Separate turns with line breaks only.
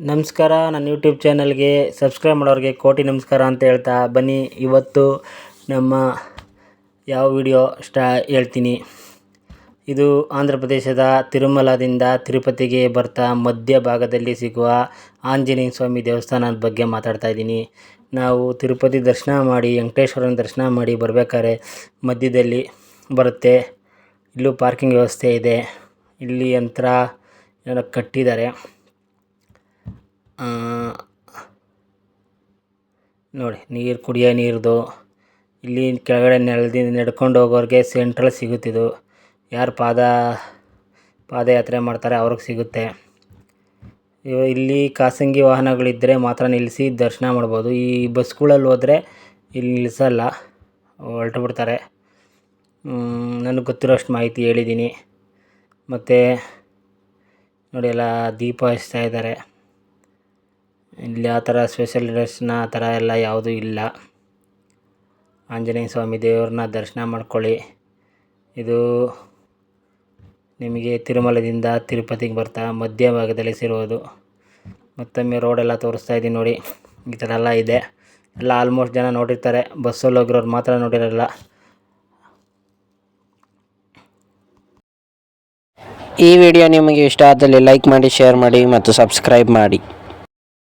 ನಮಸ್ಕಾರ. ನನ್ನ ಯೂಟ್ಯೂಬ್ ಚಾನಲ್ಗೆ ಸಬ್ಸ್ಕ್ರೈಬ್ ಮಾಡೋರಿಗೆ ಕೋಟಿ ನಮಸ್ಕಾರ ಅಂತ ಹೇಳ್ತಾ ಬನ್ನಿ. ಇವತ್ತು ನಮ್ಮ ಯಾವ ವಿಡಿಯೋ ಸ್ಟಾ ಹೇಳ್ತೀನಿ. ಇದು ಆಂಧ್ರ ಪ್ರದೇಶದ ತಿರುಮಲದಿಂದ ತಿರುಪತಿಗೆ ಬರ್ತಾ ಮಧ್ಯ ಭಾಗದಲ್ಲಿ ಸಿಗುವ ಆಂಜನೇಯ ಸ್ವಾಮಿ ದೇವಸ್ಥಾನದ ಬಗ್ಗೆ ಮಾತಾಡ್ತಾ ಇದ್ದೀನಿ. ನಾವು ತಿರುಪತಿ ದರ್ಶನ ಮಾಡಿ, ವೆಂಕಟೇಶ್ವರನ ದರ್ಶನ ಮಾಡಿ ಬರಬೇಕಾದ್ರೆ ಮಧ್ಯದಲ್ಲಿ ಬರುತ್ತೆ. ಇಲ್ಲೂ ಪಾರ್ಕಿಂಗ್ ವ್ಯವಸ್ಥೆ ಇದೆ. ಇಲ್ಲಿ ಯಂತ್ರ ಏನೋ ಕಟ್ಟಿದ್ದಾರೆ. ನೋಡಿ, ನೀರು ಕುಡಿಯೋ ನೀರ್ದು, ಇಲ್ಲಿ ಕೆಳಗಡೆ ನೆಲದಿಂದ ನಡ್ಕೊಂಡು ಹೋಗೋರಿಗೆ ಸೆಂಟ್ರಲ್ ಸಿಗುತ್ತಿದ್ದು ಯಾರು ಪಾದ, ಪಾದಯಾತ್ರೆ ಮಾಡ್ತಾರೆ ಅವ್ರಿಗೆ ಸಿಗುತ್ತೆ. ಇವ ಇಲ್ಲಿ ಖಾಸಗಿ ವಾಹನಗಳಿದ್ದರೆ ಮಾತ್ರ ನಿಲ್ಲಿಸಿ ದರ್ಶನ ಮಾಡ್ಬೋದು. ಈ ಬಸ್ಗಳಲ್ಲಿ ಹೋದರೆ ಇಲ್ಲಿ ನಿಲ್ಲಿಸಲ್ಲ ಹೊರಟು ಬಿಡ್ತಾರೆ ನನಗೆ ಗೊತ್ತಿರೋಷ್ಟು ಮಾಹಿತಿ ಹೇಳಿದ್ದೀನಿ ಮತ್ತು ನೋಡಿ, ಎಲ್ಲ ದೀಪ ಹಚ್ತಾ ಇದ್ದಾರೆ. ಇಲ್ಲಿ ಆ ಥರ ಸ್ಪೆಷಲ್ ದರ್ಶನ ಆ ಥರ ಎಲ್ಲ ಯಾವುದೂ ಇಲ್ಲ. ಆಂಜನೇಯ ಸ್ವಾಮಿ ದೇವ್ರನ್ನ ದರ್ಶನ ಮಾಡ್ಕೊಳ್ಳಿ. ಇದು ನಿಮಗೆ ತಿರುಮಲದಿಂದ ತಿರುಪತಿಗೆ ಬರ್ತಾ ಮಧ್ಯ ಭಾಗದಲ್ಲಿ ಸಿರೋದು ಮತ್ತೊಮ್ಮೆ ರೋಡೆಲ್ಲ ತೋರಿಸ್ತಾ ಇದ್ದೀನಿ ನೋಡಿ. ಈ ಥರ ಎಲ್ಲ ಇದೆ. ಎಲ್ಲ ಆಲ್ಮೋಸ್ಟ್ ಜನ ನೋಡಿರ್ತಾರೆ. ಬಸ್ಸಲ್ಲಿ ಹೋಗಿರೋರು ಮಾತ್ರ ನೋಡಿರಲ್ಲ.
ಈ ವಿಡಿಯೋ ನಿಮಗೆ ಇಷ್ಟ ಆದಲ್ಲಿ ಲೈಕ್ ಮಾಡಿ ಶೇರ್ ಮಾಡಿ ಮತ್ತು ಸಬ್ಸ್ಕ್ರೈಬ್ ಮಾಡಿ.